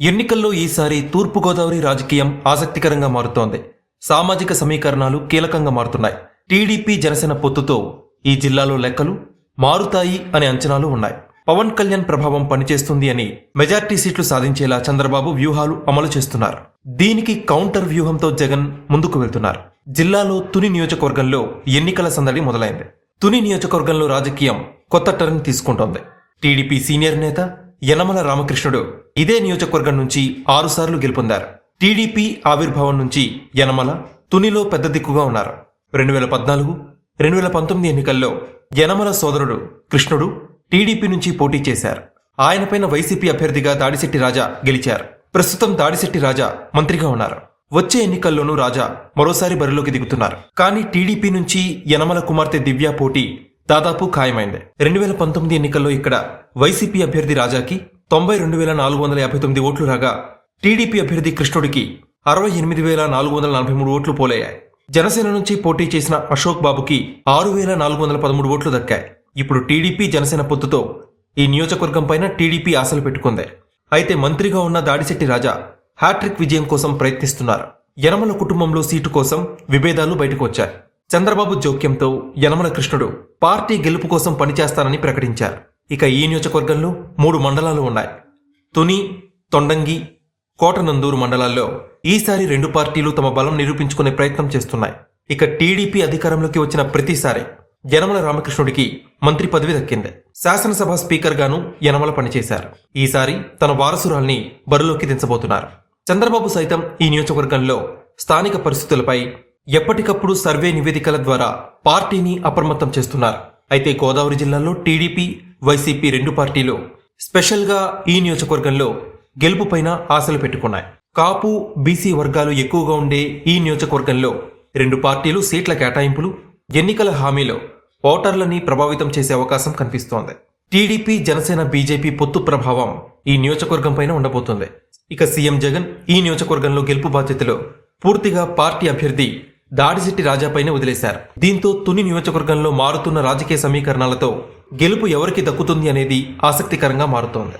ఎన్నికల్లో ఈసారి తూర్పుగోదావరి రాజకీయం ఆసక్తికరంగా మారుతోంది. సామాజిక సమీకరణాలు కీలకంగా మారుతున్నాయి. టీడీపీ జనసేన పొత్తుతో ఈ జిల్లాలో లెక్కలు మారుతాయి అనే అంచనాలు ఉన్నాయి. పవన్ కళ్యాణ్ ప్రభావం పనిచేస్తుంది అని మెజార్టీ సీట్లు సాధించేలా చంద్రబాబు వ్యూహాలు అమలు చేస్తున్నారు. దీనికి కౌంటర్ వ్యూహంతో జగన్ ముందుకు వెళ్తున్నారు. జిల్లాలో తుని నియోజకవర్గంలో ఎన్నికల సందడి మొదలైంది. తుని నియోజకవర్గంలో రాజకీయం కొత్త టర్న్ తీసుకుంటోంది. టీడీపీ సీనియర్ నేత యనమల రామకృష్ణుడు ఇదే నియోజకవర్గం నుంచి ఆరుసార్లు గెలుపొందారు. టీడీపీ ఆవిర్భావం నుంచి యనమల తునిలో పెద్ద దిక్కుగా ఉన్నారు. రెండు వేల పద్నాలుగు రెండు వేల పంతొమ్మిది ఎన్నికల్లో యనమల సోదరుడు కృష్ణుడు టీడీపీ నుంచి పోటీ చేశారు. ఆయనపైన వైసీపీ అభ్యర్థిగా దాడిశెట్టి రాజా గెలిచారు. ప్రస్తుతం దాడిశెట్టి రాజా మంత్రిగా ఉన్నారు. వచ్చే ఎన్నికల్లోనూ రాజా మరోసారి బరిలోకి దిగుతున్నారు. కానీ టీడీపీ నుంచి యనమల కుమార్తె దివ్య పోటీ దాదాపు ఖాయమైంది. రెండు వేల పంతొమ్మిది ఎన్నికల్లో ఇక్కడ వైసీపీ అభ్యర్థి రాజాకి తొంభై రెండు వేల నాలుగు వందల యాభై తొమ్మిది ఓట్లు రాగా టీడీపీ అభ్యర్థి కృష్ణుడికి అరవై ఎనిమిది వేల నాలుగు వందల నలభై మూడు ఓట్లు పోలయ్యాయి. జనసేన నుంచి పోటీ చేసిన అశోక్ బాబుకి ఆరు వేల నాలుగు వందల పదమూడు ఓట్లు దక్కాయి. ఇప్పుడు టీడీపీ జనసేన పొత్తుతో ఈ నియోజకవర్గం పైన టీడీపీ ఆశలు పెట్టుకుంది. అయితే మంత్రిగా ఉన్న దాడిశెట్టి రాజా హ్యాట్రిక్ విజయం కోసం ప్రయత్నిస్తున్నారు. యనమల కుటుంబంలో సీటు కోసం విభేదాలు బయటకు వచ్చాయి. చంద్రబాబు జోక్యంతో యనమల కృష్ణుడు పార్టీ గెలుపు కోసం పనిచేస్తానని ప్రకటించారు. ఇక ఈ నియోజకవర్గంలో మూడు మండలాలు ఉన్నాయి. తుని తొండంగి కోటనందూరు మండలాల్లో ఈసారి రెండు పార్టీలు తమ బలం నిరూపించుకునే ప్రయత్నం చేస్తున్నాయి. ఇక టీడీపీ అధికారంలోకి వచ్చిన ప్రతిసారి యనమల రామకృష్ణుడికి మంత్రి పదవి దక్కింది. శాసనసభ స్పీకర్ గాను యనమల పనిచేశారు. ఈసారి తన వారసురాల్ని బరిలోకి దించబోతున్నారు. చంద్రబాబు సైతం ఈ నియోజకవర్గంలో స్థానిక పరిస్థితులపై ఎప్పటికప్పుడు సర్వే నివేదికల ద్వారా పార్టీని అప్రమత్తం చేస్తున్నారు. అయితే గోదావరి జిల్లాలో టీడీపీ వైసీపీ రెండు పార్టీలు స్పెషల్గా ఈ నియోజకవర్గంలో గెలుపుపైన ఆశలు పెట్టుకున్నాయి. కాపు బీసీ వర్గాలు ఎక్కువగా ఉండే ఈ నియోజకవర్గంలో రెండు పార్టీలు సీట్ల కేటాయింపులు ఎన్నికల హామీలో ఓటర్లని ప్రభావితం చేసే అవకాశం కనిపిస్తోంది. టీడీపీ జనసేన బీజేపీ పొత్తు ప్రభావం ఈ నియోజకవర్గం పైన ఉండబోతుంది. ఇక సీఎం జగన్ ఈ నియోజకవర్గంలో గెలుపు బాధ్యతలు పూర్తిగా పార్టీ అభ్యర్థి దాడిశెట్టి రాజాపైనే వదిలేశారు. దీంతో తుని నియోజకవర్గంలో మారుతున్న రాజకీయ సమీకరణాలతో గెలుపు ఎవరికి దక్కుతుంది అనేది ఆసక్తికరంగా మారుతోంది.